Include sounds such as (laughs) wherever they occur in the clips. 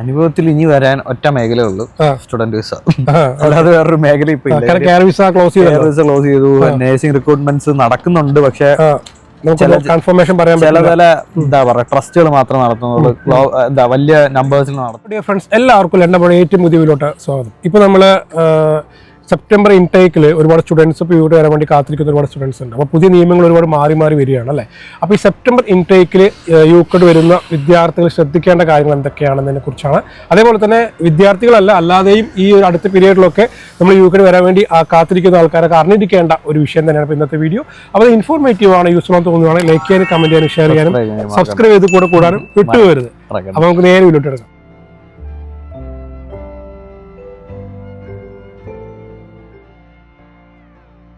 അനുഭവത്തിൽ ഇനി വരാൻ ഒറ്റ മേഖലയേ ഉള്ളൂ സ്റ്റുഡന്റ് വിസ. അല്ലാതെ വേറൊരു മേഖല ഇപ്പൊ വിസ ക്ലോസ് ചെയ്തു വിസ ക്ലോസ് ചെയ്തു. നേഴ്സിംഗ് റിക്രൂട്ട്മെന്റ്സ് നടക്കുന്നുണ്ട് പക്ഷെ കൺഫർമേഷൻ പറയാൻ ചില ചില എന്താ പറയാ ട്രസ്റ്റുകൾ മാത്രം നടത്തുന്നുള്ളൂ. എന്താ വലിയ നമ്പേഴ്സിൽ നടത്തും. ഫ്രണ്ട്സ് എല്ലാവർക്കും ലണ്ടൻ ഏറ്റവും പുതിയ സ്വാഗതം. ഇപ്പൊ നമ്മൾ സെപ്റ്റംബർ ഇൻടേക്കിൽ ഒരുപാട് സ്റ്റുഡൻസ് ഇപ്പോൾ ഇവിടെ വരാൻ വേണ്ടി കാത്തിരിക്കുന്ന ഒരുപാട് സ്റ്റുഡൻസ് ഉണ്ട്. അപ്പോൾ പുതിയ നിയമങ്ങൾ ഒരുപാട് മാറി മാറി വരികയാണ് അല്ലേ? അപ്പോൾ ഈ സെപ്റ്റംബർ ഇൻടേക്കിൽ യൂക്കഡ് വരുന്ന വിദ്യാർത്ഥികൾ ശ്രദ്ധിക്കേണ്ട കാര്യങ്ങൾ എന്തൊക്കെയാണെന്നതിനെ കുറിച്ചാണ്. അതേപോലെ തന്നെ വിദ്യാർത്ഥികളല്ല അല്ലാതെയും ഈ ഒരു അടുത്ത പീരീഡിലൊക്കെ നമ്മൾ യൂക്കഡ് വരാൻ വേണ്ടി കാത്തിരിക്കുന്ന ആൾക്കാരൊക്കെ അറിഞ്ഞിരിക്കേണ്ട ഒരു വിഷയം തന്നെയാണ് ഇപ്പോൾ ഇന്നത്തെ വീഡിയോ അപ്പോൾ അത് ഇൻഫോർമേറ്റീവ് ആണ് യൂസ്ഫുൾ ആണെന്ന് തോന്നുകയാണ് ലൈക്ക് ചെയ്യാനും കമന്റ് ചെയ്യാനും ഷെയർ ചെയ്യാനും സബ്സ്ക്രൈബ് ചെയ്ത് കൂടെ കൂടാനും വിട്ടുപോകരുത്. അപ്പോൾ നമുക്ക് നേരെ വീട്ടിലോട്ട്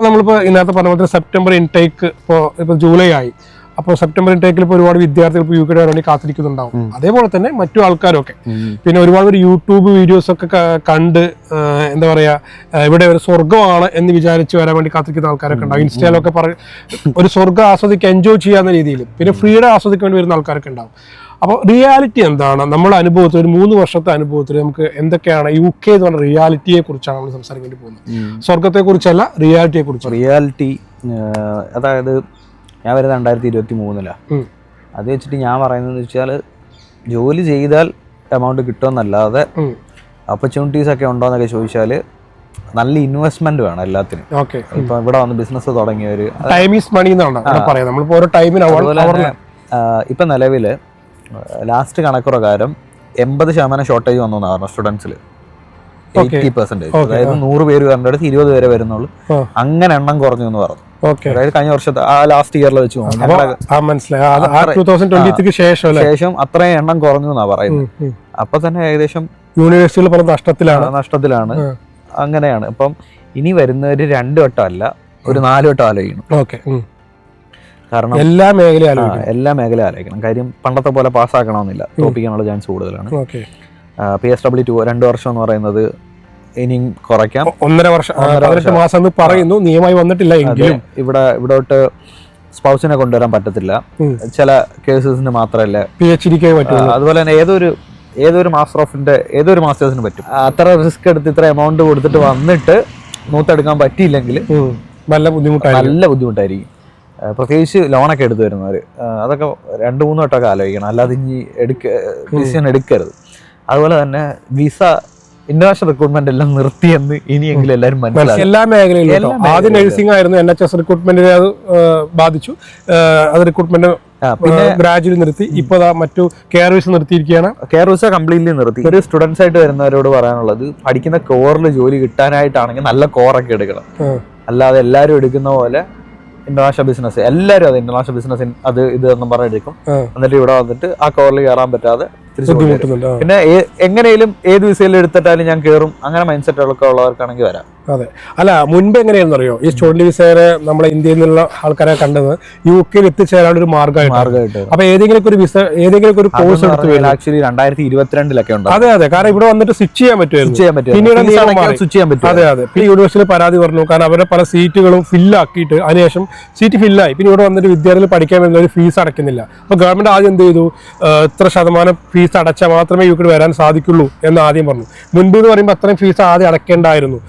നമ്മളിപ്പോൾ ഇന്നത്തെ പറഞ്ഞ പോലെ സെപ്റ്റംബർ ഇൻടേക്ക് ഇപ്പോൾ ഇപ്പോൾ ജൂലൈ ആയി. അപ്പോൾ സെപ്റ്റംബർ ഇൻടേക്കിൽ ഇപ്പോൾ ഒരുപാട് വിദ്യാർത്ഥികൾ ഇപ്പോൾ യു കെയുടെ വേണ്ടി കാത്തിരിക്കുന്നുണ്ടാവും. അതേപോലെ തന്നെ മറ്റു ആൾക്കാരൊക്കെ. പിന്നെ ഒരുപാട് പേര് യൂട്യൂബ് വീഡിയോസ് ഒക്കെ കണ്ട് എന്താ പറയുക ഇവിടെ ഒരു സ്വർഗമാണ് എന്ന് വിചാരിച്ച് വരാൻ വേണ്ടി കാത്തിരിക്കുന്ന ആൾക്കാരൊക്കെ ഉണ്ടാവും. ഇൻസ്റ്റയിലൊക്കെ പറ ഒരു സ്വർഗം ആസ്വദിക്കുക എൻജോയ് ചെയ്യാവുന്ന രീതിയിൽ പിന്നെ ഫ്രീഡം ആസ്വദിക്കാൻ വേണ്ടി വരുന്ന ആൾക്കാരൊക്കെ ഉണ്ടാവും. അപ്പോൾ റിയാലിറ്റി എന്താണ്? നമ്മുടെ അനുഭവത്തിൽ ഒരു മൂന്ന് വർഷത്തെ അനുഭവത്തിൽ നമുക്ക് എന്തൊക്കെയാണ് യു കെ എന്ന് പറഞ്ഞ റിയാലിറ്റിയെ കുറിച്ചാണ് നമ്മൾ സംസാരിക്കേണ്ടി പോകുന്നത്. സ്വർഗത്തെ കുറിച്ചല്ല റിയാലിറ്റിയെ കുറിച്ച്. റിയാലിറ്റി അതായത് ഞാൻ വരുന്നത് രണ്ടായിരത്തി ഇരുപത്തി മൂന്നിലാണ് അത് വെച്ചിട്ട് ഞാൻ പറയുന്നത് വെച്ചാൽ ജോലി ചെയ്താൽ എമൗണ്ട് കിട്ടുമെന്നല്ലാതെ ഓപ്പർച്യൂണിറ്റീസ് ഒക്കെ ഉണ്ടോ എന്നൊക്കെ ചോദിച്ചാൽ നല്ല ഇൻവെസ്റ്റ്മെന്റ് വേണം എല്ലാത്തിനും. ഓക്കെ ഇപ്പൊ ഇവിടെ വന്ന് ബിസിനസ് തുടങ്ങിയവര് ടൈം ഈസ് മണി എന്നാണ്. പറയുന്നത് പറയാം. നമ്മളിപ്പോ ഓരോ ടൈമിന് ഇപ്പൊ നിലവിൽ ലാസ്റ്റ് കണക്ക് പ്രകാരം എൺപത് ശതമാനം ഷോർട്ടേജ് വന്നു എന്നാണ് പറഞ്ഞത് സ്റ്റുഡൻസിൽ എയ്റ്റി പെർസെന്റേജ് അതായത് നൂറ് പേര് വരേണ്ട അടുത്ത് ഇരുപത് പേരെ വരുന്നുള്ളൂ. അങ്ങനെ എണ്ണം കുറഞ്ഞു എന്ന് പറഞ്ഞു. അതായത് കഴിഞ്ഞ വർഷത്തെ ആ ലാസ്റ്റ് ഇയറിൽ വെച്ച് നോക്കും. ശേഷം അത്രയും എണ്ണം കുറഞ്ഞു എന്നാ പറയുന്നത്. അപ്പൊ തന്നെ ഏകദേശം യൂണിവേഴ്സിറ്റികൾ പല നഷ്ടത്തിലാണ്. നഷ്ടത്തിലാണ്. അങ്ങനെയാണ്. ഇപ്പം ഇനി വരുന്നവര് രണ്ടു വട്ടം അല്ല ഒരു നാല് വട്ടം ആലോചിക്കണം കാരണം എല്ലാ മേഖലയും എല്ലാ മേഖലയും ആലോചിക്കണം. കാര്യം പണ്ടത്തെ പോലെ പാസ്സാക്കണമെന്നില്ല. തോപ്പിക്കാനുള്ള ചാൻസ് കൂടുതലാണ്. പി എസ് ഡബ്ല്യു ടു രണ്ട് വർഷം എന്ന് പറയുന്നത് ഇനിയും കുറയ്ക്കാം. ഒന്നര വർഷം പതിനെട്ട് മാസം എന്ന് പറയുന്നു. നിയമമായി വന്നിട്ടില്ല എങ്കിലും. ഇവിടെ ഇവിടോട്ട് സ്പൗസിനെ കൊണ്ടുവരാൻ പറ്റത്തില്ല. ചില കേസസിന് മാത്രമല്ല. പി എച്ച് ഡിക്ക് അതുപോലെ തന്നെ ഏതൊരു ഏതൊരു മാസ്റ്റർ ഓഫിന്റെ ഏതൊരു മാസ്റ്റേഴ്സിന് പറ്റും. അത്ര റിസ്ക് എടുത്ത് ഇത്ര എമൗണ്ട് കൊടുത്തിട്ട് വന്നിട്ട് നൂത്തെടുക്കാൻ പറ്റിയില്ലെങ്കിൽ. നല്ല ബുദ്ധിമുട്ടായിരിക്കും. നല്ല ബുദ്ധിമുട്ടായിരിക്കും. പ്രത്യേകിച്ച് ലോണൊക്കെ എടുത്തു വരുന്നവർ അതൊക്കെ രണ്ട് മൂന്ന് വട്ടമൊക്കെ ആലോചിക്കണം. അല്ലാതെ ഇനി എടുക്ക ഡിസിഷൻ എടുക്കരുത്. അതുപോലെ തന്നെ വിസ ഇന്റർനാഷണൽ റിക്രൂട്ട്മെന്റ് എല്ലാം നിർത്തിയെന്ന് ഇനിയെങ്കിലും എല്ലാവരും മനസ്സിലാക്കി. എല്ലാ മേഖലയിലും ആദ്യം നഴ്സിംഗ് ആയിരുന്നു എൻ എച്ച് എസ് റിക്രൂട്ട്മെന്റിനെ അത് ബാധിച്ചു. അത് റിക്രൂട്ട്മെന്റ് പിന്നെ ഗ്രാജുവലി നിർത്തി. ഇപ്പൊ മറ്റു കെയർ വിസ് നിർത്തിയിരിക്കുകയാണ്. കെയർ വിസ കംപ്ലീറ്റ്ലി നിർത്തി. ഒരു സ്റ്റുഡൻസ് ആയിട്ട് വരുന്നവരോട് പറയാനുള്ളത് പഠിക്കുന്ന കോറിൽ ജോലി കിട്ടാനായിട്ടാണെങ്കിൽ നല്ല കോറൊക്കെ എടുക്കണം. അല്ലാതെ എല്ലാവരും എടുക്കുന്ന പോലെ ഇന്റർനാഷണൽ ബിസിനസ് എല്ലാവരും അത് ഇന്റർനാഷണൽ ബിസിനസ് അത് ഇത് എന്നും പറഞ്ഞെടുക്കും എന്നിട്ട് ഇവിടെ വന്നിട്ട് ആ കോറിൽ കയറാൻ പറ്റാതെ. ബുദ്ധിമുട്ടുന്നുണ്ട്. പിന്നെ എങ്ങനെയും ഏത് വിസയിൽ എടുത്തിട്ടാലും ഞാൻ കേറും. അങ്ങനെ മൈൻഡ് സെറ്റുകളൊക്കെ ഉള്ളവർക്കാണെങ്കിൽ വരാം. അതെ. അല്ല മുൻപ് എങ്ങനെയാണെന്ന് അറിയോ ഈ സ്റ്റുഡന്റ് വിസയെ നമ്മളെ ഇന്ത്യയിൽ നിന്നുള്ള ആൾക്കാരെ കണ്ടത് യു കെയിൽ എത്തിച്ചേരാനുള്ള ഒരു മാർഗമായിട്ട് അപ്പൊ ഏതെങ്കിലും ഒരു വിസ ഏതെങ്കിലും ഒരു കോഴ്സ് എടുത്ത് ആക്ച്വലി രണ്ടായിരത്തി ഇരുപത്തിരണ്ടിലൊക്കെ ഉണ്ട് അതെ അതെ. കാരണം ഇവിടെ വന്നിട്ട് സ്വിച്ച് ചെയ്യാൻ പറ്റുമായിരുന്നു. പിന്നീട് സ്വിച്ച് ചെയ്യാൻ പറ്റും അതെ അതെ. പിന്നെ യൂണിവേഴ്സിറ്റിയിൽ പരാതി പറഞ്ഞു. കാരണം അവരുടെ പല സീറ്റുകളും ഫില്ലാക്കിയിട്ട് അതിനുശേഷം സീറ്റ് ഫില്ലായി പിന്നെ ഇവിടെ വന്നിട്ട് വിദ്യാർത്ഥികൾ പഠിക്കാൻ വരുന്ന ഒരു ഫീസ് അടയ്ക്കുന്നില്ല. അപ്പൊ ഗവൺമെന്റ് ആദ്യം എന്ത് ചെയ്തു? ഇത്ര ശതമാനം ഫീസ് അടച്ചാൽ മാത്രമേ യു വരാൻ സാധിക്കുള്ളൂ എന്ന് ആദ്യം പറഞ്ഞു. മുൻപ് എന്ന് പറയുമ്പോൾ അത്രയും ഫീസ് ആദ്യം അടയ്ക്കേണ്ടായിരുന്നു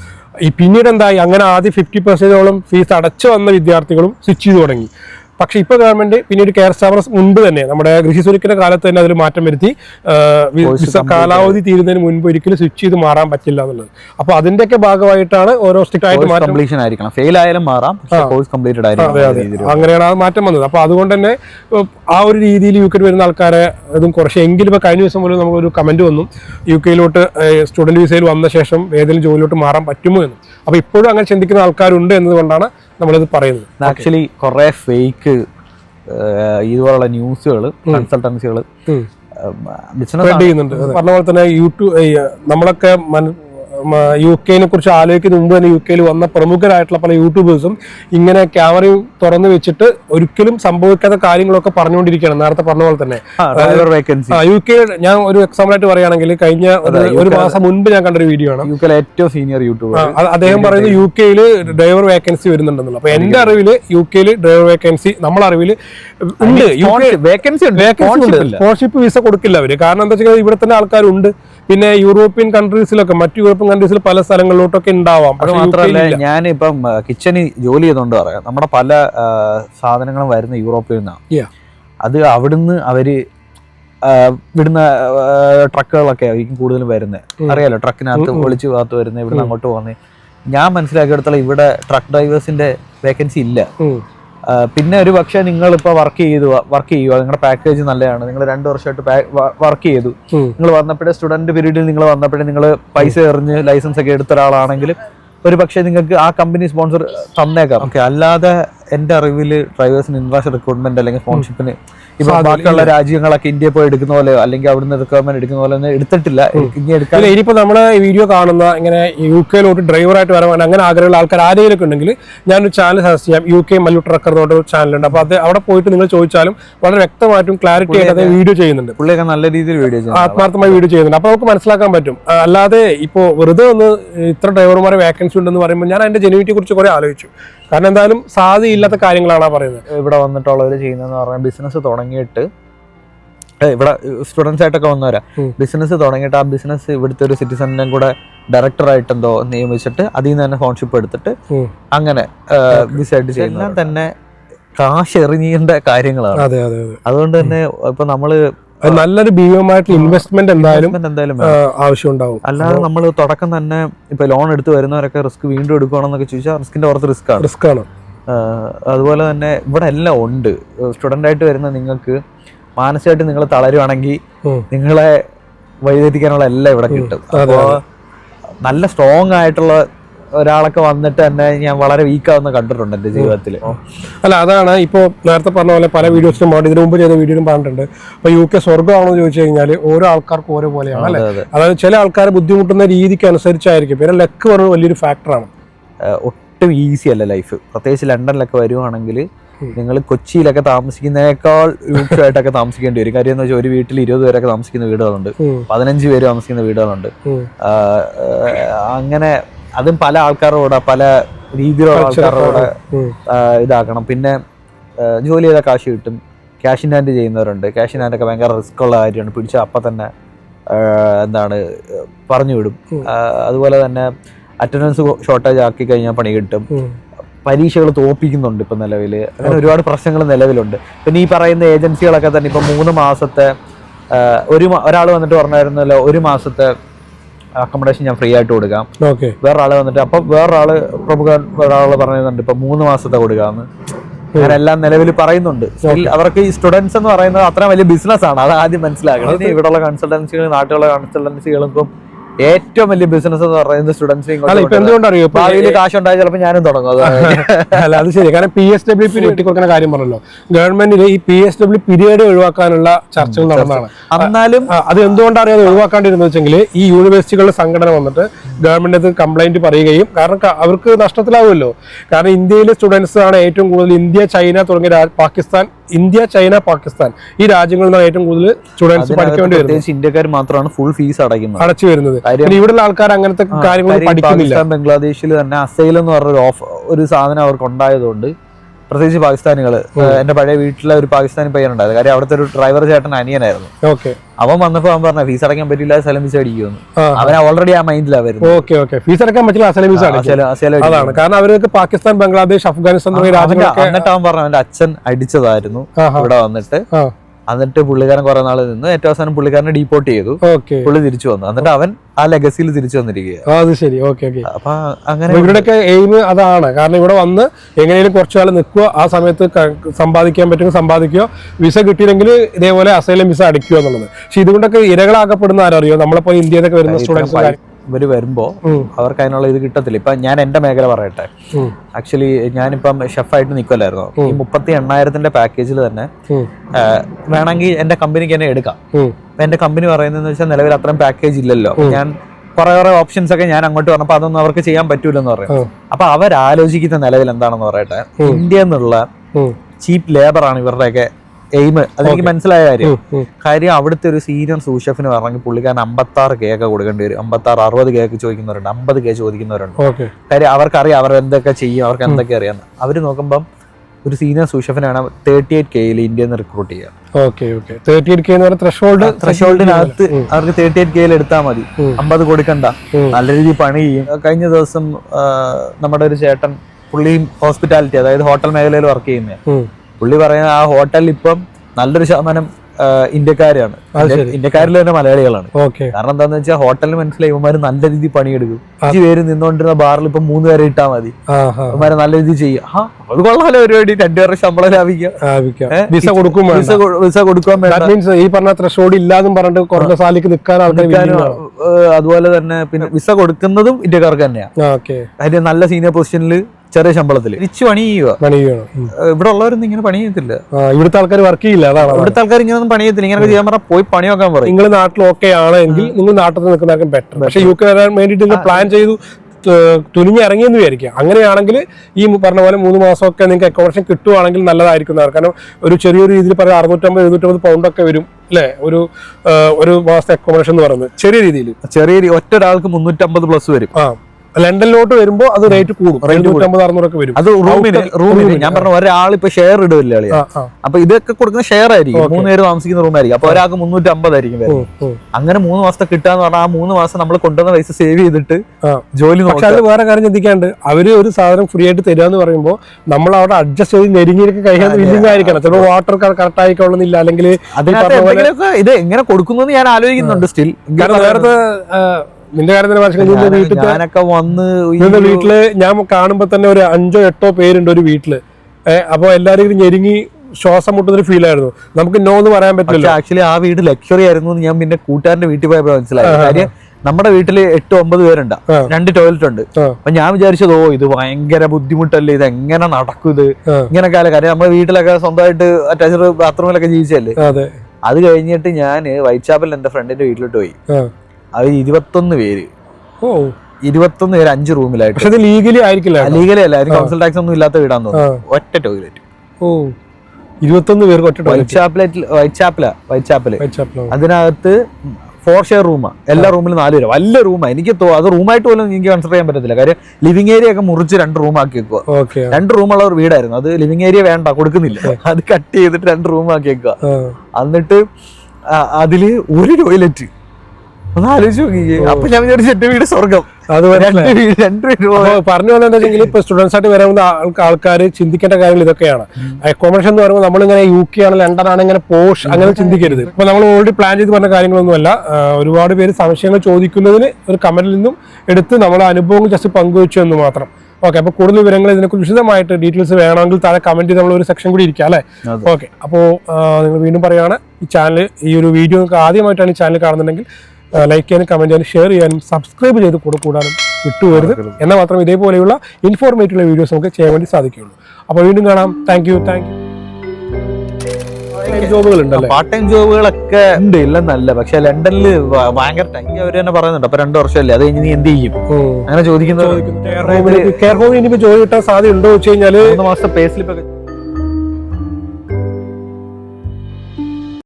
ഈ പിന്നീട് എന്തായി? അങ്ങനെ ആദ്യം ഫിഫ്റ്റി പെർസെന്റോളം ഫീസ് അടച്ചു വന്ന വിദ്യാർത്ഥികളും സ്വിച്ച് ചെയ്തു തുടങ്ങി. പക്ഷെ ഇപ്പൊ ഗവൺമെന്റ് പിന്നീട് കെയർ സ്റ്റാഫ്സ് മുൻപ് തന്നെ നമ്മുടെ കൃഷി സുരക്ഷയുടെ കാലത്ത് തന്നെ അതിൽ മാറ്റം വരുത്തി കാലാവധി തീരുന്നതിന് മുൻപ് ഒരിക്കലും സ്വിച്ച് ചെയ്ത് മാറാൻ പറ്റില്ല എന്നുള്ളത്. അപ്പൊ അതിന്റെയൊക്കെ ഭാഗമായിട്ടാണ് ഓരോ സ്ട്രിക്റ്റ് ആയിട്ട് മാറ്റം ആയിരിക്കണം. ഫെയിൽ ആയാലും മാറാം കോഴ്സ് കംപ്ലീറ്റഡ് അങ്ങനെയാണ് ആ മാറ്റം വന്നത്. അപ്പൊ അതുകൊണ്ട് തന്നെ ആ ഒരു രീതിയിൽ യു കെയിൽ വരുന്ന ആൾക്കാരെ അതും കുറച്ച്. എങ്കിലും ഇപ്പൊ കഴിഞ്ഞ ദിവസം പോലും നമുക്കൊരു കമന്റ് വന്നു. യു കെയിലോട്ട് സ്റ്റുഡന്റ് വിസയിൽ വന്ന ശേഷം ഏതെങ്കിലും ജോലിയിലോട്ട് മാറാൻ പറ്റുമോ എന്ന്. അപ്പൊ ഇപ്പോഴും അങ്ങനെ ചിന്തിക്കുന്ന ആൾക്കാരുണ്ട് എന്നതുകൊണ്ടാണ് നമ്മളിത് പറയുന്നത്. ആക്ച്വലി കുറെ ഫേക്ക് ഇതുപോലുള്ള ന്യൂസുകൾ കൺസൾട്ടൻസികൾ. ബിസിനസ് പറഞ്ഞ പോലെ തന്നെ യൂട്യൂബ് നമ്മളൊക്കെ യു കെനെ കുറിച്ച് ആലോചിക്കുന്ന മുമ്പ് തന്നെ യു കെയിൽ വന്ന പ്രമുഖരായിട്ടുള്ള പല യൂട്യൂബേഴ്സും ഇങ്ങനെ ക്യാമറ തുറന്നു വെച്ചിട്ട് ഒരിക്കലും സംഭവിക്കാത്ത കാര്യങ്ങളൊക്കെ പറഞ്ഞുകൊണ്ടിരിക്കുകയാണ്. നേരത്തെ പറഞ്ഞ പോലെ തന്നെ. യു കെ ഞാൻ ഒരു എക്സാമ്പിൾ ആയിട്ട് പറയുകയാണെങ്കിൽ കഴിഞ്ഞ ഒരു- മാസം മുൻപ് ഞാൻ കണ്ടൊരു വീഡിയോ ആണ്. യു കെയിലെ ഏറ്റവും സീനിയർ യൂട്യൂബർ അദ്ദേഹം പറയുന്നത് യു കെയിൽ ഡ്രൈവർ വേക്കൻസി വരുന്നുണ്ടെന്നുള്ളത്. അപ്പൊ എന്റെ അറിവിൽ യു കെയിൽ ഡ്രൈവർ വേക്കൻസി നമ്മളെ അറിവിൽ ഉണ്ട്. വേക്കൻസി ഉണ്ട്. സ്പോൺഷിപ്പ് വിസ കൊടുക്കില്ല അവർ. കാരണം എന്താ വെച്ചാൽ ഇവിടെ തന്നെ ആൾക്കാരുണ്ട്. പിന്നെ യൂറോപ്യൻ കൺട്രീസിലൊക്കെ മറ്റു യൂറോപ്യൻ കൺട്രീസിൽ പല സ്ഥലങ്ങളിലോട്ടൊക്കെ ഉണ്ടാവാം. അത് മാത്രമല്ല. ഞാനിപ്പം കിച്ചണിൽ ജോലി ചെയ്തുകൊണ്ട് പറയാം. നമ്മുടെ പല സാധനങ്ങളും വരുന്ന യൂറോപ്പിൽ നിന്നാണ്. അത് അവിടുന്ന് അവർ വിടുന്ന ട്രക്കുകളൊക്കെ ആയിരിക്കും കൂടുതലും വരുന്നത് അറിയാലോ ട്രക്കിനകത്ത് ഒളിച്ചു ഭാഗത്ത് വരുന്നത് ഇവിടുന്ന് അങ്ങോട്ട് പോകുന്നത് ഞാൻ മനസ്സിലാക്കിയെടുത്തോളം ഇവിടെ ട്രക്ക് ഡ്രൈവേഴ്സിന്റെ വേക്കൻസി ഇല്ല. പിന്നെ ഒരു പക്ഷേ നിങ്ങൾ ഇപ്പൊ വർക്ക് ചെയ്തു വർക്ക് ചെയ്യുക നിങ്ങളുടെ പാക്കേജ് നല്ലതാണ്. നിങ്ങൾ രണ്ട് വർഷമായിട്ട് വർക്ക് ചെയ്തു. നിങ്ങൾ വന്നപ്പോഴേ സ്റ്റുഡന്റ് പീരീഡിൽ നിങ്ങൾ വന്നപ്പോഴേ നിങ്ങൾ പൈസ എറിഞ്ഞ് ലൈസൻസ് ഒക്കെ എടുത്ത ഒരാളാണെങ്കിൽ ഒരു പക്ഷേ നിങ്ങൾക്ക് ആ കമ്പനി സ്പോൺസർ തന്നേക്കാം. ഓക്കെ അല്ലാതെ എന്റെ അറിവിൽ ഡ്രൈവേഴ്സിന് ഇൻവാസ് റിക്രൂട്ട്മെന്റ് അല്ലെങ്കിൽ സ്പോൺഷിപ്പിന് ഇപ്പൊ ബാക്കിയുള്ള രാജ്യങ്ങളൊക്കെ ഇന്ത്യ പോയി എടുക്കുന്ന പോലെ അല്ലെങ്കിൽ അവിടുന്ന് റിക്വയർമെന്റ് എടുക്കുന്ന പോലെ ഒന്നും എടുത്തിട്ടില്ല. ഇനി എടുക്കാൻ അല്ല ഇനിയിപ്പോ നമ്മൾ ഈ വീഡിയോ കാണുന്ന ഇങ്ങനെ യു കെയിലോട്ട് ഡ്രൈവറായിട്ട് വരാൻ അങ്ങനെ ആഗ്രഹമുള്ള ആൾക്കാർ ആരെങ്കിലും ഒക്കെ ഉണ്ടെങ്കിൽ ഞാനൊരു ചാനൽ സജസ്റ്റ് ചെയ്യാം. യു കെ മല്ലു ട്രക്കർ എന്ന് പറഞ്ഞ ചാനലുണ്ട് അപ്പൊ അത് അവിടെ പോയിട്ട് നിങ്ങൾ ചോദിച്ചാലും വളരെ വ്യക്തമായിട്ടും ക്ലാരിറ്റി ആയിട്ട് അത് വീഡിയോ ചെയ്യുന്നുണ്ട്. പുള്ളിയൊക്കെ നല്ല രീതിയിൽ വീഡിയോ ചെയ്യുന്നു ആത്മാർത്ഥമായി വീഡിയോ ചെയ്യുന്നുണ്ട്. അപ്പൊ നമുക്ക് മനസ്സിലാക്കാൻ പറ്റും. അല്ലാതെ ഇപ്പോ വെറുതെ ഒന്ന് ഇത്ര ഡ്രൈവർമാരെ വേക്കൻസി ഉണ്ടെന്ന് പറയുമ്പോൾ ഞാൻ അതിന്റെ ജെനുവിറ്റിയെ കുറിച്ച് കുറെ ആലോചിച്ചു. കാരണം എന്തായാലും സാധ്യയില്ലാത്ത കാര്യങ്ങളാണ് പറയുന്നത്. ഇവിടെ വന്നിട്ടുള്ളവർ ചെയ്യുന്നതെന്ന് പറഞ്ഞാൽ ബിസിനസ് തുടങ്ങിയിട്ട് ഇവിടെ സ്റ്റുഡൻസ് ആയിട്ടൊക്കെ വന്നവരാ. ബിസിനസ് തുടങ്ങിയിട്ട് ആ ബിസിനസ് ഇവിടുത്തെ ഒരു സിറ്റിസണിനെ കൂടെ ഡയറക്ടറായിട്ട് എന്തോ നിയമിച്ചിട്ട് അതിൽ നിന്ന് തന്നെ ഫോൺഷിപ്പ് എടുത്തിട്ട് അങ്ങനെ ഡിസൈഡ് ചെയ്യുന്ന തന്നെ കാശ് എറിഞ്ഞേണ്ട കാര്യങ്ങളാണ്. അതെ അതെ അതെ. അതുകൊണ്ട് തന്നെ ഇപ്പൊ നമ്മൾ അത് നല്ലൊരു ഭീമമായിട്ടുള്ള ഇൻവെസ്റ്റ്മെന്റ് എന്തായാലും എന്തായാലും ആവശ്യം ഉണ്ടാവും അല്ലാതെ നമ്മൾ തുടക്കം തന്നെ ഇപ്പൊ ലോൺ എടുത്ത് വരുന്നവരൊക്കെ റിസ്ക് വീണ്ടും എടുക്കുകയാണെന്നൊക്കെ ചോദിച്ചാൽ റിസ്കിന്റെ പുറത്ത് റിസ്ക് ആണ്. റിസ്ക് ആണ്. അതുപോലെ തന്നെ ഇവിടെ എല്ലാം ഉണ്ട്. സ്റ്റുഡന്റ് ആയിട്ട് വരുന്ന നിങ്ങൾക്ക് മാനസികമായിട്ട് നിങ്ങൾ തളരുവാണെങ്കിൽ. നിങ്ങളെ വഴിതെറ്റിക്കാനുള്ള എല്ലാം ഇവിടെ കിട്ടും. അപ്പോൾ നല്ല സ്ട്രോങ് ആയിട്ടുള്ള ഒരാളൊക്കെ വന്നിട്ട് തന്നെ ഞാൻ വളരെ വീക്കാവുന്ന കണ്ടിട്ടുണ്ട് എന്റെ ജീവിതത്തിൽ അല്ല അതാണ് ഇപ്പോൾ നേരത്തെ പറഞ്ഞ പോലെ പല വീഡിയോസിലും പാടി ഇതിനു മുമ്പ് ചെയ്ത വീഡിയോയിലും പറഞ്ഞിട്ടുണ്ട് അപ്പൊ യു കെ സ്വർഗമാണോ എന്ന് ചോദിച്ചു കഴിഞ്ഞാൽ ഓരോ ആൾക്കാർക്കും ഓരോ പോലെയാണ് അല്ലെ? അതെ, അതെ. അതായത് ചില ആൾക്കാർ ബുദ്ധിമുട്ടുന്ന രീതിക്ക് അനുസരിച്ചായിരിക്കും. പിന്നെ ലക്ക് പറഞ്ഞ വലിയൊരു ഫാക്ടറാണ് ഒട്ടും ഈസി അല്ല ലൈഫ് പ്രത്യേകിച്ച് ലണ്ടനിലൊക്കെ വരുവാണെങ്കിൽ നിങ്ങൾ കൊച്ചിയിലൊക്കെ താമസിക്കുന്നതിനേക്കാൾ രൂക്ഷമായിട്ടൊക്കെ താമസിക്കേണ്ടി വരും. കാര്യം എന്ന് വെച്ചാൽ ഒരു വീട്ടിൽ ഇരുപത് പേരൊക്കെ താമസിക്കുന്ന വീടുകളുണ്ട്. പതിനഞ്ച് പേര് താമസിക്കുന്ന വീടുകളുണ്ട്. അങ്ങനെ അതും പല ആൾക്കാരോടെ പല രീതിയിലുള്ള ആൾക്കാരോടെ ഇതാക്കണം. പിന്നെ ജോലി ചെയ്താൽ കാശ് കിട്ടും. ക്യാഷ് ഇൻ ഹാൻഡ് ചെയ്യുന്നവരുണ്ട്. ക്യാഷ് ഇൻ ഹാൻഡ് ഒക്കെ ഭയങ്കര റിസ്ക് ഉള്ള കാര്യമാണ്. പിടിച്ച അപ്പം തന്നെ എന്താണ് പറഞ്ഞു വിടും. അതുപോലെ തന്നെ അറ്റൻഡൻസ് ഷോർട്ടേജ് ആക്കി കഴിഞ്ഞാൽ പണി കിട്ടും. പരീക്ഷകൾ തോപ്പിക്കുന്നുണ്ട് ഇപ്പം നിലവിൽ അങ്ങനെ ഒരുപാട് പ്രശ്നങ്ങൾ നിലവിലുണ്ട്. പിന്നെ ഈ പറയുന്ന ഏജൻസികളൊക്കെ തന്നെ ഇപ്പം മൂന്ന് മാസത്തെ ഒരു ഒരാൾ വന്നിട്ട് പറഞ്ഞായിരുന്നല്ലോ ഒരു മാസത്തെ അക്കോമഡേഷൻ ഞാൻ ഫ്രീ ആയിട്ട് കൊടുക്കാം. വേറൊരാൾ വന്നിട്ട് അപ്പൊ വേറൊരാൾ പ്രമുഖ ഒരാൾ പറയുന്നുണ്ട് ഇപ്പൊ മൂന്ന് മാസത്തെ കൊടുക്കാന്ന്. അങ്ങനെല്ലാം നിലവിൽ പറയുന്നുണ്ട്. അവർക്ക് ഈ സ്റ്റുഡൻസ് എന്ന് പറയുന്നത് അത്ര വലിയ ബിസിനസ് ആണ്. അത് ആദ്യം മനസ്സിലാക്കണം ഇവിടെയുള്ള കൺസൾട്ടൻസികളും നാട്ടിലുള്ള കൺസൾട്ടൻസികൾക്കും ഏറ്റവും വലിയ ബിസിനസ് എന്ന് പറയുന്നത് സ്റ്റുഡൻസ് ഇപ്പൊ കാശ് കാശുണ്ടായി ചിലപ്പോൾ ഞാനും തുടങ്ങും (laughs) അല്ല അത് ശരി. കാരണം പി എസ് ഡബ്ല്യു പീരീഡ് കൊടുക്കുന്ന കാര്യം പറഞ്ഞല്ലോ. ഗവൺമെന്റിന് ഈ പി എസ് ഡബ്ല്യു പീരീഡ് ഒഴിവാക്കാനുള്ള ചർച്ചകൾ നടന്നതാണ്. എന്നാലും അത് എന്തുകൊണ്ടാണ് അത് ഒഴിവാക്കാണ്ടിരുന്നത് വെച്ചെങ്കിൽ ഈ യൂണിവേഴ്സിറ്റികളുടെ സംഘടന വന്നിട്ട് ഗവൺമെന്റ് അത് കംപ്ലൈന്റ് പറയുകയും കാരണം അവർക്ക് നഷ്ടത്തിലാവുമല്ലോ. കാരണം ഇന്ത്യയിലെ സ്റ്റുഡൻസ് ആണ് ഏറ്റവും കൂടുതൽ ഇന്ത്യ ചൈന തുടങ്ങിയ പാകിസ്ഥാൻ ഇന്ത്യ ചൈന പാകിസ്ഥാൻ ഈ രാജ്യങ്ങളിൽ നിന്നാണ് ഏറ്റവും കൂടുതൽ സ്റ്റുഡൻസ് പഠിക്കേണ്ടി വരുന്നത്. ഇന്ത്യക്കാർ മാത്രമാണ് ഫുൾ ഫീസ് അടയ്ക്കുന്നത്. അടച്ചു വരുന്നത്. ഇവിടെയുള്ള ആൾക്കാർ അങ്ങനത്തെ കാര്യങ്ങൾ പഠിക്കുന്നില്ല. ബംഗ്ലാദേശിൽ തന്നെ അസൈൽ എന്ന് പറഞ്ഞൊരു ഓഫ് ഒരു സാധനം അവർക്ക് ഉണ്ടായതുകൊണ്ട് പ്രത്യേകിച്ച് പാകിസ്ഥാനികൾ എന്റെ പഴയ വീട്ടിലെ ഒരു പാകിസ്ഥാനി പയ്യനുണ്ടായത് കാര്യം അവിടുത്തെ ഒരു ഡ്രൈവർ ചേട്ടൻ അനിയനായിരുന്നു. ഓക്കെ. അവൻ വന്നപ്പോ അവൻ പറഞ്ഞ ഫീസ് അടക്കാൻ പറ്റില്ല സ്ഥലം അടിക്കുന്നു അടിക്കുമെന്ന്. അവൻ ഓൾറെഡി ആ മൈൻഡിലായിരുന്നു വരുന്നത്. Okay okay. ഫീസ് അടക്കാൻ പറ്റില്ല അസലം ഫീസ്. അതാണ്. കാരണം അവർക്ക് പാകിസ്ഥാൻ ബംഗ്ലാദേശ് അഫ്ഗാനിസ്ഥാൻ എന്നിട്ട് അവൻ പറഞ്ഞു അവന്റെ അച്ഛൻ അടിച്ചതായിരുന്നു. ഇവിടെ വന്നിട്ട്. എന്നിട്ട് പുള്ളിക്കാരൻ കുറെ നാൾ നിന്ന് ഏറ്റവും അവസാനം പുള്ളിക്കാരനെ ഡീപ്പോർട്ട് ചെയ്തു. പുള്ളി തിരിച്ചു വന്നു. എന്നിട്ട് അവൻ ആ ലെഗസിയിൽ തിരിച്ചു വന്നിരിക്കുക അത് ശരി. ഓക്കെ ഓക്കെ അപ്പൊ അങ്ങനെ ഇവരുടെയൊക്കെ എയിം അതാണ്. കാരണം ഇവിടെ വന്ന് എങ്ങനെയും കുറച്ചു കാലം നിൽക്കുക ആ സമയത്ത് സമ്പാദിക്കാൻ പറ്റുമെങ്കിൽ സമ്പാദിക്കുക. വിസ കിട്ടിയില്ലെങ്കിൽ ഇതേപോലെ അസൈലം വിസ അടിക്കുക എന്നുള്ളത്. പക്ഷെ ഇതുകൊണ്ടൊക്കെ ഇരകളാക്കപ്പെടുന്ന ആരറിയോ നമ്മളെപ്പോലെ ഇന്ത്യയിലൊക്കെ വരുന്ന സ്റ്റുഡൻസ് ഇവർ വരുമ്പോ അവർക്ക് അതിനുള്ള ഇത് കിട്ടത്തില്ല. ഇപ്പൊ ഞാൻ എന്റെ മേഖല പറയട്ടെ. ആക്ച്വലി ഞാനിപ്പം ഷെഫായിട്ട് നിൽക്കലായിരുന്നു ഈ മുപ്പത്തി എണ്ണായിരത്തിന്റെ പാക്കേജിൽ തന്നെ വേണമെങ്കിൽ എന്റെ കമ്പനിക്ക് തന്നെ എടുക്കാം. എന്റെ കമ്പനി പറയുന്നതെന്ന് വെച്ചാൽ നിലവിൽ അത്രയും പാക്കേജ് ഇല്ലല്ലോ. ഞാൻ കുറെ കുറെ ഓപ്ഷൻസ് ഒക്കെ ഞാൻ അങ്ങോട്ട് വന്നപ്പോ അതൊന്നും അവർക്ക് ചെയ്യാൻ പറ്റൂലെന്ന് പറയും. അപ്പൊ അവർ ആലോചിക്കുന്ന നിലവിൽ എന്താണെന്ന് പറയട്ടെ? ഇന്ത്യ എന്നുള്ള ചീപ്പ് ലേബർ ആണ് ഇവരുടെയൊക്കെ എയിം അതെനിക്ക് മനസ്സിലായ കാര്യം. കാര്യം അവിടുത്തെ ഒരു സീനിയർ സൂഷഫിന് പറഞ്ഞെങ്കിൽ പുള്ളിക്കാരൻ അമ്പത്തി ആറ് കേക്ക് കൊടുക്കേണ്ടി വരും. അമ്പത്തി ആറ് അറുപത് കേക്ക് ചോദിക്കുന്നവരുണ്ട്. അമ്പത് കേ ചോദിക്കുന്നവരുണ്ട്. കാര്യം അവർക്കറിയാം അവർ എന്തൊക്കെ ചെയ്യും അവർക്ക് എന്തൊക്കെ അറിയാം അവർ നോക്കുമ്പം ഒരു സീനിയർ സൂഷഫിനാണ് തേർട്ടി എയ്റ്റ് കെയിൽ ഇന്ത്യയിൽ നിന്ന് റിക്രൂട്ട് ചെയ്യുക. Okay okay. Thirty eight K എന്ന് പറഞ്ഞ ത്രഷോൾഡ് ത്രഷോൾഡിനകത്ത് അവർക്ക് തേർട്ടി എയ്റ്റ് കെയിൽ എടുത്താൽ മതി. അമ്പത് കൊടുക്കണ്ട. നല്ല രീതിയിൽ പണി ചെയ്യും. കഴിഞ്ഞ ദിവസം നമ്മുടെ ഒരു ചേട്ടൻ പുള്ളിയും ഹോസ്പിറ്റാലിറ്റി അതായത് ഹോട്ടൽ മേഖലയിൽ വർക്ക് ചെയ്യുന്നത് പുള്ളി പറയുന്ന ആ ഹോട്ടലിൽ ഇപ്പം നല്ലൊരു ശതമാനം ഇന്ത്യക്കാരാണ് ഇന്ത്യ- ഇന്ത്യക്കാരിൽ തന്നെ മലയാളികളാണ്. കാരണം എന്താന്ന് വെച്ചാൽ ഹോട്ടലിൽ മനസ്സിലായി ഇവന്മാര് നല്ല രീതിയിൽ പണിയെടുക്കും. അഞ്ചു പേര് നിന്നോണ്ടിരുന്ന ബാറിൽ ഇപ്പൊ മൂന്ന് പേരെ ഇട്ടാ മതി. ഇവന്മാരെ നല്ല രീതിയിൽ ചെയ്യുക അത് കൊള്ളാലോ പരിപാടി രണ്ടു പേരുടെ ശമ്പളം ലാഭിക്കാം. വിസ കൊടുക്കും വിസ കൊടുക്കാൻ വേണ്ട. ദാറ്റ് മീൻസ് ഈ പറഞ്ഞ ത്രഷോഡ് ഇല്ലാന്നും പറഞ്ഞിട്ട് കുറഞ്ഞ സാലിക്ക് നിൽക്കാൻ അതുപോലെ തന്നെ പിന്നെ വിസ കൊടുക്കുന്നതും ഇന്ത്യക്കാർക്ക് തന്നെയാണ് അതിന്റെ നല്ല സീനിയർ പൊസിഷനിൽ ചെറിയ ശമ്പളത്തിൽ തിരിച്ചു പണി ചെയ്യുക. പണി ചെയ്യണം. ഇവിടെ ഉള്ളവരൊന്നും ഇങ്ങനെ പണി ചെയ്യത്തില്ല. ഇവിടുത്തെ ആൾക്കാർ വർക്ക് ചെയ്യില്ല അതാണ് ഇവിടുത്തെ ആൾക്കാർ ഇങ്ങനെ ഒന്നും പണി ചെയ്യത്തില്ല. ഇങ്ങനെ ചെയ്യാൻ പറഞ്ഞാൽ പോയി പണി നോക്കാൻ പറയും. നിങ്ങൾ നാട്ടിൽ ഓക്കെ ആണെങ്കിൽ നിങ്ങൾ നാട്ടിൽ നിൽക്കുന്നതായിരിക്കും ബെറ്റർ പക്ഷെ യു കെ വരാൻ വേണ്ടിയിട്ട് നിങ്ങൾ പ്ലാൻ ചെയ്തു തുനിഞ്ഞ് ഇറങ്ങിയെന്ന് വിചാരിക്കുക. അങ്ങനെയാണെങ്കിൽ ഈ പറഞ്ഞ പോലെ മൂന്ന് മാസമൊക്കെ നിങ്ങൾക്ക് അക്കോമഡേഷൻ കിട്ടുവാണെങ്കിൽ നല്ലതായിരിക്കും കാരണം ഒരു ചെറിയൊരു രീതിയിൽ പറഞ്ഞാൽ അറുന്നൂറ്റമ്പത് എഴുന്നൂറ്റമ്പത് പൗണ്ടൊക്കെ വരും അല്ലേ? ഒരു ഒരു മാസത്തെ അക്കോമഡേഷൻ എന്ന് പറയുന്നത്. ചെറിയ രീതിയിൽ. ചെറിയ ഒറ്റ ഒരാൾക്ക് മുന്നൂറ്റമ്പത് പ്ലസ് വരും. ആ. ലണ്ടനിലോട്ട് വരുമ്പോൾ അത് റേറ്റ് കൂടും. എഴുന്നൂറ്റമ്പത് അറുന്നൂറൊക്കെ വരും. അത് റൂമിന് റൂമിന് ഞാൻ പറഞ്ഞ ഒരാൾ ഇപ്പൊ ഷെയർ ഇടില്ല അപ്പൊ ഇതൊക്കെ കൊടുക്കുന്ന ഷെയർ ആയിരിക്കും. മൂന്ന് പേര് താമസിക്കുന്ന റൂം ആയിരിക്കും. അപ്പൊ ഒരാൾക്ക് മുന്നൂറ്റി അമ്പതായിരിക്കും അങ്ങനെ മൂന്ന് മാസത്തെ കിട്ടാന്ന് പറഞ്ഞാൽ ആ മൂന്ന് മാസം നമ്മൾ കൊണ്ടുവന്ന പൈസ സേവ് ചെയ്തിട്ട്. ജോലി പക്ഷെ വേറെ കാര്യം ചിന്തിക്കാണ്ട് അവർ ഒരു സാധനം ഫ്രീ ആയിട്ട് തരിക എന്ന് പറയുമ്പോൾ നമ്മൾ അവിടെ അഡ്ജസ്റ്റ് ചെയ്ത് നെരുങ്ങിയിരിക്കും കഴിയാൻ വില്ലിംഗ് ആയിരിക്കണം. ചിലപ്പോൾ വാട്ടർ കറക്റ്റ് ആയിക്കൊള്ളുന്നില്ല അല്ലെങ്കിൽ ഇത് എങ്ങനെ കൊടുക്കുന്നു ഞാൻ ആലോചിക്കുന്നുണ്ട് സ്റ്റിൽ കാരണം നേരത്തെ നിന്റെ കാര്യം പക്ഷേ നിന്റെ വീട്ടിൽ ഞാനൊക്കെ വന്ന് നിന്റെ വീട്ടിൽ ഞാൻ കാണുമ്പോ തന്നെ ഒരു അഞ്ചോ എട്ടോ പേരുണ്ട് ഒരു വീട്ടിൽ. അപ്പൊ എല്ലാരും ഞെരുങ്ങി ശ്വാസം മുട്ടുന്നൊരു ഫീൽ ആയിരുന്നു. നമുക്ക് നോ എന്ന് പറയാൻ പറ്റില്ല ആക്ച്വലി ആ വീട് ലക്ഷറി ആയിരുന്നു എന്ന് ഞാൻ പിന്നെ കൂട്ടുകാരന്റെ വീട്ടിൽ പോയപ്പോ മനസ്സിലായി കാര്യം നമ്മുടെ വീട്ടിൽ എട്ട് ഒമ്പത് പേരുണ്ട്. രണ്ട് ടോയ്ലറ്റ് ഉണ്ട്. അപ്പൊ ഞാൻ വിചാരിച്ചത് ഓ ഇത് ഭയങ്കര ബുദ്ധിമുട്ടല്ലേ? ഇത് എങ്ങനെ നടക്കും ഇത്. ഇങ്ങനൊക്കെ അല്ല കാര്യം നമ്മുടെ വീട്ടിലൊക്കെ സ്വന്തമായിട്ട് അറ്റാച്ച്ഡ് ബാത്റൂമിലൊക്കെ ജീവിച്ചല്ലേ? അതെ. അത് കഴിഞ്ഞിട്ട് ഞാൻ വൈറ്റ് ചാപ്പിൽ എന്റെ ഫ്രണ്ടിന്റെ വീട്ടിലോട്ട് പോയി. അത് ഇരുപത്തൊന്ന് പേര്. ഓ. ഇരുപത്തൊന്ന് പേര് അഞ്ച് റൂമിലായിട്ട്. പക്ഷെ ലീഗലി ആയിരിക്കില്ല ലീഗലി അല്ല അതിന് കൗൺസിൽ ടാക്സ് ഒന്നും ഇല്ലാത്ത വീടാന്ന് തോന്നുന്നു. ഒറ്റ ടോയ്ലറ്റ് ഓ. ഇരുപത്തൊന്ന് പേർക്ക് ഒറ്റ വൈറ്റ് ചാപ്പിലെറ്റ് വൈറ്റ് ചാപ്പല വൈറ്റ് ചാപ്പല അതിനകത്ത് ഫോർ ഷെയർ റൂമാ എല്ലാ റൂമിലും നാല് പേര്. വലിയ റൂമാ എനിക്ക് അത് റൂമായിട്ട് പോലും എനിക്ക് കൺസിഡർ ചെയ്യാൻ പറ്റത്തില്ല. കാര്യം ലിവിംഗ് ഏരിയ ഒക്കെ മുറിച്ച് രണ്ട് റൂമാക്കി ആക്കി വെക്കുക രണ്ട് റൂമുള്ള ഒരു വീടായിരുന്നു. അത് ലിവിംഗ് ഏരിയ വേണ്ട കൊടുക്കുന്നില്ല. അത് കട്ട് ചെയ്തിട്ട് രണ്ട് റൂമാക്കി വെക്കുക എന്നിട്ട് അതിൽ ഒരു ടോയ്ലറ്റ് ഒന്ന് ആലോചിച്ച് നോക്കിക്കേ. അപ്പൊ ഞാൻ വിചാരിച്ചു എന്റെ വീട് സ്വർഗം. അത് പറഞ്ഞു വന്നിട്ടുണ്ടെങ്കിൽ ഇപ്പൊ സ്റ്റുഡൻസ് ആയിട്ട് വരാവുന്ന ആൾക്കാർ ചിന്തിക്കേണ്ട കാര്യങ്ങൾ ഇതൊക്കെയാണ്. അക്കോമഡേഷൻ എന്ന് പറയുമ്പോൾ നമ്മളിങ്ങനെ യു കെ ആണ് ലണ്ടൻ ആണ് ഇങ്ങനെ പോഷ് അങ്ങനെ ചിന്തിക്കരുത്. ഇപ്പൊ നമ്മൾ ഓൾറെഡി പ്ലാൻ ചെയ്ത് പറഞ്ഞ കാര്യങ്ങളൊന്നുമല്ല. ഒരുപാട് പേര് സംശയങ്ങൾ ചോദിക്കുന്നതിന് ഒരു കമന്റിൽ നിന്നും എടുത്ത് നമ്മുടെ അനുഭവങ്ങൾ ജസ്റ്റ് പങ്കുവെച്ചു എന്ന് മാത്രം. ഓക്കെ അപ്പൊ കൂടുതൽ വിവരങ്ങൾ ഇതിനെക്കുറിച്ച് വിശദമായിട്ട് ഡീറ്റെയിൽസ് വേണമെങ്കിൽ താഴെ കമന്റ് ചെയ്ത് നമ്മൾ ഒരു സെക്ഷൻ കൂടി ഇരിക്കാം അല്ലേ. ഓക്കെ അപ്പോൾ നിങ്ങൾ വീണ്ടും പറയുകയാണ് ഈ ചാനൽ ഈ ഒരു വീഡിയോ നിങ്ങൾക്ക് ആദ്യമായിട്ടാണ് ഈ ചാനൽ കാണുന്നുണ്ടെങ്കിൽ ലൈക്ക് ചെയ്യാനും കമന്റ് ചെയ്യാനും ഷെയർ ചെയ്യാനും സബ്സ്ക്രൈബ് ചെയ്ത് കൂടെ കൂടാനും വിട്ടുപോരുത്. എന്നാൽ മാത്രം ഇതേപോലെയുള്ള ഇൻഫോർമേറ്റീവ് വീഡിയോസ് നമുക്ക് ചെയ്യാൻ വേണ്ടി സാധിക്കുകയുള്ളൂ. അപ്പോൾ വീണ്ടും കാണാം. Thank you thank you part time ജോബുകളൊക്കെ ഉണ്ട്. ഇല്ലെന്നല്ല പക്ഷെ ലണ്ടനിൽ ഭയങ്കര ടൈം അവർ തന്നെ പറയുന്നുണ്ട്. അപ്പൊ രണ്ടു വർഷമല്ലേ? അത് കഴിഞ്ഞ് നീ എന്ത് ചെയ്യും? അങ്ങനെ ചോദിക്കുന്നത് കെയർ ഹോമിൽ ഇനിയിപ്പോൾ ജോലി കിട്ടാൻ സാധ്യത ഉണ്ടോ വെച്ച് കഴിഞ്ഞാൽ മൂന്ന് മാസത്തെ പേ സ്ലിപ്പ് ഒക്കെ